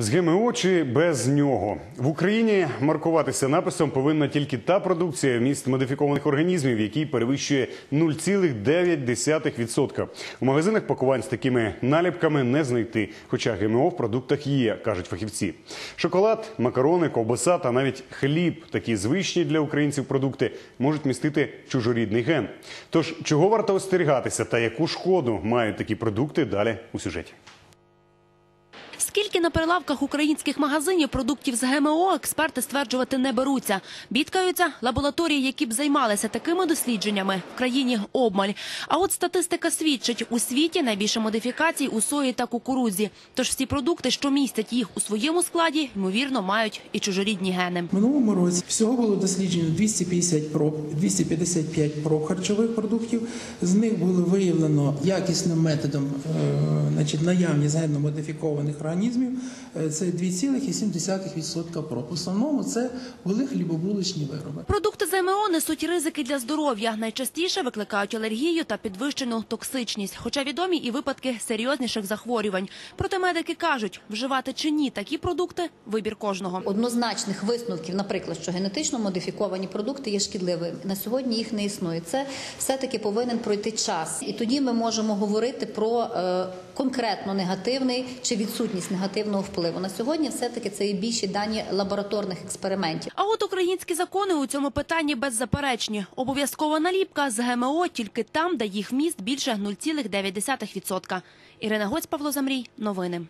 З ГМО чи без нього в Україні маркуватися написом повинна тільки та продукція вміст модифікованих організмів, який перевищує 0,9%. У магазинах пакувань з такими наліпками не знайти, хоча ГМО в продуктах є, кажуть фахівці. Шоколад, макарони, ковбаса та навіть хліб, такі звичні для українців продукти, можуть містити чужорідний ген. Тож чого варто остерігатися та яку шкоду мають такі продукти далі у сюжеті. Скільки на прилавках українських магазинів продуктів з ГМО експерти стверджувати не беруться. Бідкаються лабораторії, які б займалися такими дослідженнями в країні обмаль. А от статистика свідчить, у світі найбільше модифікацій у сої та кукурудзі. Тож всі продукти, що містять їх у своєму складі, ймовірно, мають і чужорідні гени. Минулому році всього було досліджено 250 проб, 255 проб харчових продуктів. З них було виявлено якісним методом е, значить, наявність генно-модифікованих організмів. Е, Це 2,7% проб. В основному це були хлібобуличні вироби. Продукти з ГМО несуть ризики для здоров'я. Найчастіше викликають алергію та підвищену токсичність. Хоча відомі і випадки серйозніших захворювань. Проте медики кажуть, вживати чи ні такі продукти – вибір кожного. Однозначних висновків, наприклад, що генетично модифіковані продукти є шкідливими. На сьогодні їх не існує. Це все-таки повинен пройти час. І тоді ми можемо говорити про е, конкретно негативний чи відсутність негативного впливу. На сьогодні все-таки це є більші дані лабораторних експериментів. А от українські закони у цьому питанні беззаперечні. Обов'язкова наліпка з ГМО тільки там, де їх вміст більше 0,9%. Ірина Гоць, Павло Замрій. Новини.